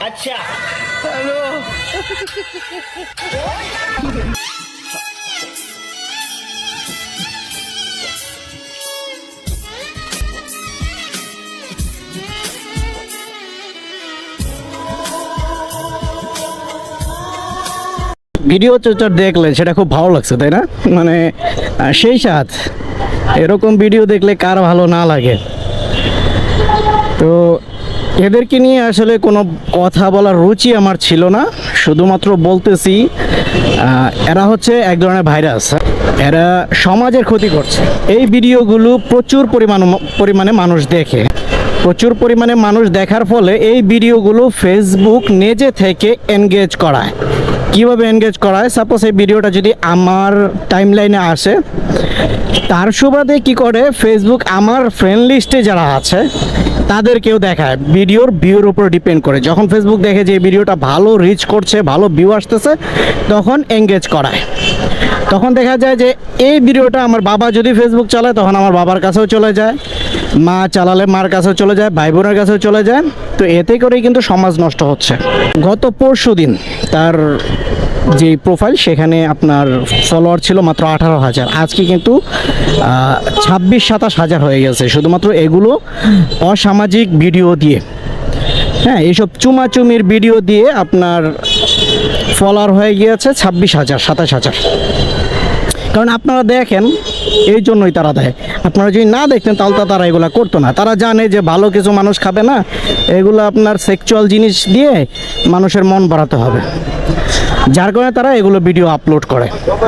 আচ্ছা। Hello video চর্চার দেখলে সেটা খুব ভালো লাগছে, তাই না? মানে সেই সাথ এরকম ভিডিও দেখলে কার ভালো না লাগে? তো এদেরকে নিয়ে আসলে কোনো কথা বলার রুচি আমার ছিল না। শুধুমাত্র বলতেছি এরা হচ্ছে এক ধরনের ভাইরাস। এরা সমাজের ক্ষতি করছে। এই ভিডিওগুলো প্রচুর পরিমাণ, পরিমাণে মানুষ দেখে। প্রচুর পরিমাণে মানুষ দেখার ফলে এই ভিডিওগুলো ফেসবুক নিজে থেকে এনগেজ করায়। কীভাবে এনগেজ করায়? সাপোজ এই ভিডিওটা যদি আমার টাইমলাইনে আসে, তার সুবাদে কি করে? ফেসবুক আমার ফ্রেন্ড লিস্টে যারা আছে তাদেরকেও দেখায়। ভিডিওর ভিউর উপর ডিপেন্ড করে। যখন ফেসবুক দেখে যে ভিডিওটা ভালো রিচ করছে, ভালো ভিউ আসতেছে, তখন এঙ্গেজ করায়। তখন দেখা যায় যে এই ভিডিওটা আমার বাবা যদি ফেসবুক চালায়, তখন আমার বাবার কাছেও চলে যায়, মা চালালে মার কাছেও চলে যায় ভাই বোনের কাছেও চলে যায়। তো এতে করেই কিন্তু সমাজ নষ্ট হচ্ছে। গত পরশু দিন তার যে প্রোফাইল সেখানে আপনার ফলোয়ার ছিল মাত্র আঠারো হাজার। আজকে কিন্তু ছাব্বিশ, সাতাশ হাজার হয়ে গেছে। শুধুমাত্র এগুলো অসামাজিক ভিডিও দিয়ে। হ্যাঁ এইসব চুমাচুমির ভিডিও দিয়ে আপনার ফলোয়ার হয়ে গিয়েছে ছাব্বিশ হাজার, সাতাশ হাজার। কারণ আপনারা দেখেন এই জন্যই তারা দেয়। আপনারা যদি না দেখতেন, তাহলে তো তারা এগুলো করতো না। তারা জানে যে ভালো কিছু মানুষ খাবে না, এগুলো আপনার সেক্সুয়াল জিনিস দিয়ে মানুষের মন বাড়াতে হবে। যার কারণে তারা এগুলো ভিডিও আপলোড করে।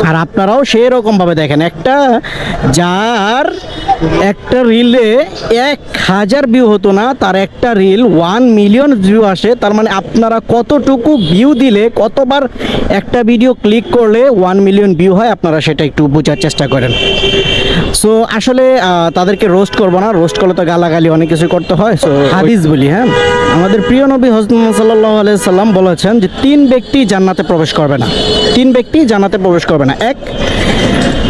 আর আপনারাও সেই রকমভাবে দেখেন, একটা যার একটা রিলে এক হাজার ভিউ হতো না, তার একটা রিল ওয়ান মিলিয়ন ভিউ আসে, তার মানে আপনারা কতটুকু ভিউ দিলে, কতবার একটা ভিডিও ক্লিক করলে ওয়ান মিলিয়ন ভিউ হয়, আপনারা সেটা একটু বোঝার চেষ্টা করেন। সো আসলে তাদেরকে রোস্ট করব না। রোস্ট করলে তো গালাগালি অনেক কিছু করতে হয়। সো হাদিস বলি হ্যাঁ? আমাদের প্রিয় নবী হজরত সাল্লাহ সাল্লাম বলেছেন যে, তিন ব্যক্তি জান্নাতে প্রবেশ করবে না। তিন ব্যক্তি জান্নাতে প্রবেশ করবে না। এক,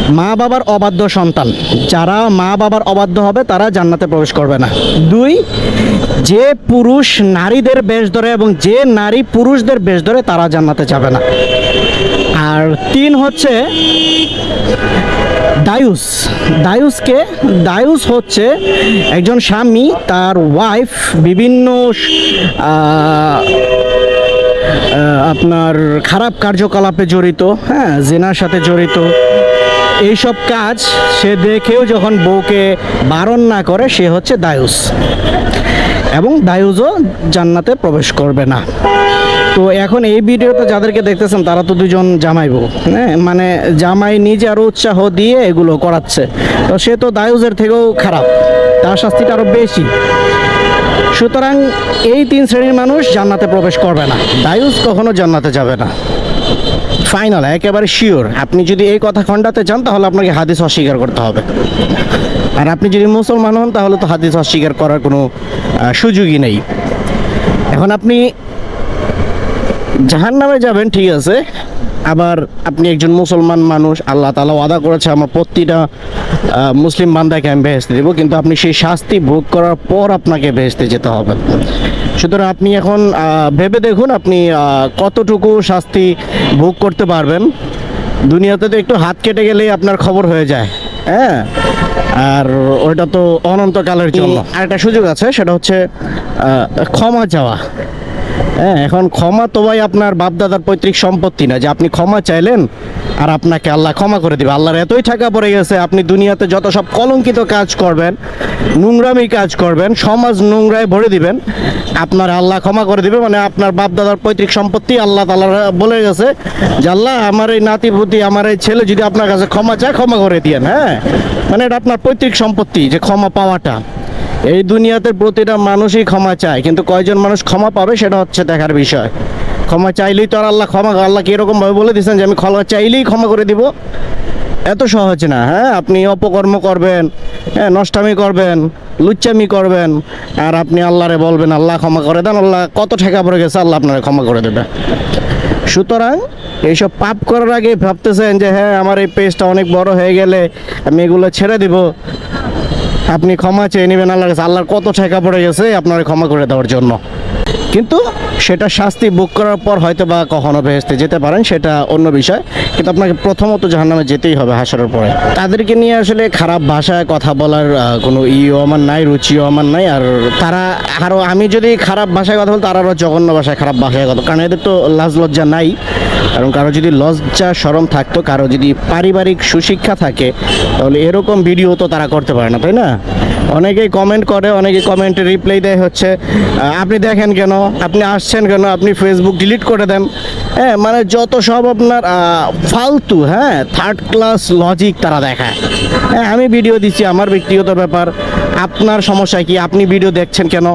মা বাবার অবাধ্য সন্তান। যারা মা বাবার অবাধ্য হবে, তারা জান্নাতে প্রবেশ করবে না। দুই, যে পুরুষ নারীদের বেশ ধরে এবং যে নারী পুরুষদের বেশ ধরে, তারা জান্নাতে যাবে না। আর তিন হচ্ছে দায়ুস। দায়ুসকে, দায়ুস হচ্ছে একজন স্বামী, তার ওয়াইফ বিভিন্ন আপনার খারাপ কার্যকলাপে জড়িত হ্যাঁ জেনার সাথে জড়িত। এইসব কাজ সে দেখেও যখন বউকে বারণ না করে, সে হচ্ছে দায়ুস। এবং দায়ুজও জান্নাতে প্রবেশ করবে না। তো এখন এই ভিডিওটা যাদেরকে দেখতেছেন, তারা তো দুজন জামাই বউ হ্যাঁ? মানে জামাই নিজে আরও উৎসাহ দিয়ে এগুলো করাচ্ছে। তো সে তো দায়ুজের থেকেও খারাপ, তার শাস্তিটা আরও বেশি। সুতরাং এই তিন শ্রেণির মানুষ জান্নাতে প্রবেশ করবে না। দায়ুস কখনো জান্নাতে যাবে না। ফাইনাল একেবারে শিওর আপনি যদি এই কথা খণ্ডাতে চান, তাহলে আপনাকে হাদিস অস্বীকার করতে হবে। আর আপনি যদি মুসলমান হন, তাহলে তো হাদিস অস্বীকার করার কোনো সুযোগই নেই। এখন আপনি জাহান নামে যাবেন, ঠিক আছে। আবার আপনি একজন মুসলমান মানুষ, আল্লাহ তালা ওয়াদা করেছে, আমার প্রতিটা মুসলিম বান্দাকে আমি বেহেস্তে দেবো, কিন্তু আপনি সেই শাস্তি ভোগ করার পর আপনাকে বেহেস্তে যেতে হবে। সুতরাং আপনি এখন ভেবে দেখুন আপনি কতটুকু শাস্তি ভোগ করতে পারবেন। দুনিয়াতে তো একটু হাত কেটে গেলেই আপনার খবর হয়ে যায় হ্যাঁ? আর ওইটা তো অনন্তকালের জন্য। আরেকটা সুযোগ আছে, সেটা হচ্ছে ক্ষমা চাওয়া। হ্যাঁ এখন ক্ষমা তো ভাই আপনার বাপদাদার পৈতৃক সম্পত্তি না। যে আপনি ক্ষমা চাইলেন আর আপনাকে আল্লাহ ক্ষমা করে দিবে। আল্লাহর এতই টাকা পড়ে গেছে, আপনি দুনিয়াতে যত সব কলঙ্কিত কাজ করবেন, নোংরামি কাজ করবেন, সমাজ নোংরায় ভরে দিবেন, আপনার আল্লাহ ক্ষমা করে দিবে। মানে আপনার বাপদাদার পৈতৃক সম্পত্তি আল্লাহ তালা বলে গেছে যে, আল্লাহ, আমার এই নাতিপুতি, আমার এই ছেলে যদি আপনার কাছে ক্ষমা চায়, ক্ষমা করে দিয়েন। হ্যাঁ মানে এটা আপনার পৈতৃক সম্পত্তি, যে ক্ষমা পাওয়াটা। এই দুনিয়াতে প্রতিটা মানুষই ক্ষমা চায়, কিন্তু কয়জন মানুষ ক্ষমা পাবে সেটা হচ্ছে দেখার বিষয়। ক্ষমা চাইলেই তো আর আল্লাহ ক্ষমা আল্লাহ কীরকম ভাবে বলে দিয়েছেন যে আমি ক্ষমা চাইলেই ক্ষমা করে দিব। এত সহজ না হ্যাঁ? আপনি অপকর্ম করবেন হ্যাঁ? নষ্টামি করবেন, লুচ্চামি করবেন, আর আপনি আল্লাহরে বলবেন, আল্লাহ ক্ষমা করে দেন, আল্লাহ কত ঠেকা পড়ে গেছে, আল্লাহ আপনারা ক্ষমা করে দেবে। সুতরাং এইসব পাপ করার আগে ভাবতেছেন যে হ্যাঁ আমার এই পেজটা অনেক বড় হয়ে গেলে আমি এগুলো ছেড়ে দিব। আপনি ক্ষমা চেয়ে নেবেন আল্লাহর কাছে। আল্লাহর কত টাকা পড়ে গেছে, আপনার ক্ষমা করে দেওয়ার জন্য। কিন্তু সেটা শাস্তি বুক করার পর হয়তো বা কখনো ভেস্তে যেতে পারেন, সেটা অন্য বিষয়। কিন্তু আপনাকে প্রথমত জাহান্নামে যেতেই হবে হাসানোর পরে। তাদেরকে নিয়ে আসলে খারাপ ভাষায় কথা বলার কোনো ইও আমার নাই, রুচিও আমার নাই। আর তারা আরও আমি যদি খারাপ ভাষায় কথা বলতো তারা আরও জঘন্য ভাষায় খারাপ ভাষায় কথা কারণ এদের তো লাজ লজ্জা নাই। কারণ কারও যদি লজ্জা সরম থাকতো, কারও যদি পারিবারিক সুশিক্ষা থাকে, তাহলে এরকম ভিডিও তো তারা করতে পারে না, তাই না? অনেকেই কমেন্ট করে, অনেকে কমেন্টে রিপ্লাই দেয় হচ্ছে আপনি দেখেন কেন? আপনি আসছেন কেন? আপনি ফেসবুক ডিলিট করে দেন। হ্যাঁ মানে যত সব আপনার ফালতু হ্যাঁ থার্ড ক্লাস লজিক তারা দেখায়। হ্যাঁ আমি ভিডিও দিচ্ছি, আমার ব্যক্তিগত ব্যাপার। আপনার সমস্যা কি? আপনি ভিডিও দেখছেন কেন?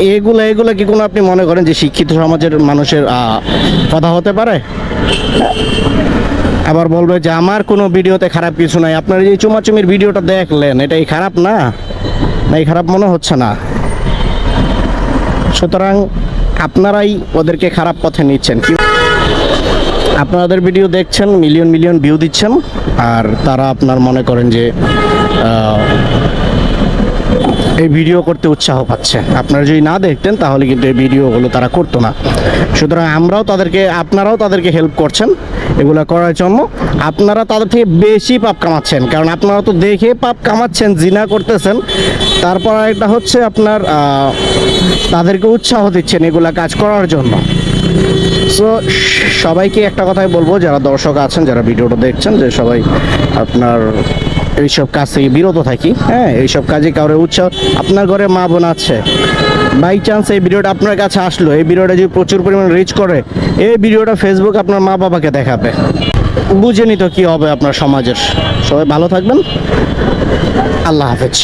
এগুলো এগুলো কি কোনো আপনি মনে করেন যে শিক্ষিত সমাজের মানুষের কথা হতে পারে? আবার বলবে যে আমার কোনো ভিডিওতে খারাপ কিছু নাই। আপনার এই চুমাচুমির ভিডিওটা দেখলেন, এটাই খারাপ না? এই খারাপ মনে হচ্ছে না। সুতরাং আপনারাই ওদেরকে খারাপ পথে নিচ্ছেন। কি আপনাদের ভিডিও দেখছেন মিলিয়ন মিলিয়ন ভিউ দিচ্ছেন, আর তারা আপনার মনে করেন যে এই ভিডিও করতে উৎসাহ পাচ্ছে। আপনারা যদি না দেখতেন, তাহলে কিন্তু এই ভিডিওগুলো তারা করতো না। সুতরাং আমরাও তাদেরকে, আপনারাও তাদেরকে হেল্প করছেন। এগুলো করার জন্য আপনারা তাদের থেকে বেশি পাপ কামাচ্ছেন। কারণ আপনারা তো দেখে পাপ কামাচ্ছেন, জিনা করতেছেন। তারপর একটা হচ্ছে আপনার তাদেরকে উৎসাহ দিচ্ছেন এগুলা কাজ করার জন্য। সো সবাইকে একটা কথাই বলব, যারা দর্শক আছেন, যারা ভিডিওটা দেখছেন, যে সবাই আপনার এইসব কাজ থেকে বিরত থাকি। হ্যাঁ এইসব কাজে কারোর উৎসাহ আপনার ঘরে মা বোন আছে। বাই চান্স এই ভিডিওটা আপনার কাছে আসলো। এই ভিডিওটা যদি প্রচুর পরিমাণে রিচ করে, এই ভিডিওটা ফেসবুক আপনার মা বাবাকে দেখাবে। বুঝে নিত কি হবে আপনার সমাজের। সবাই ভালো থাকবেন। আল্লাহ হাফেজ।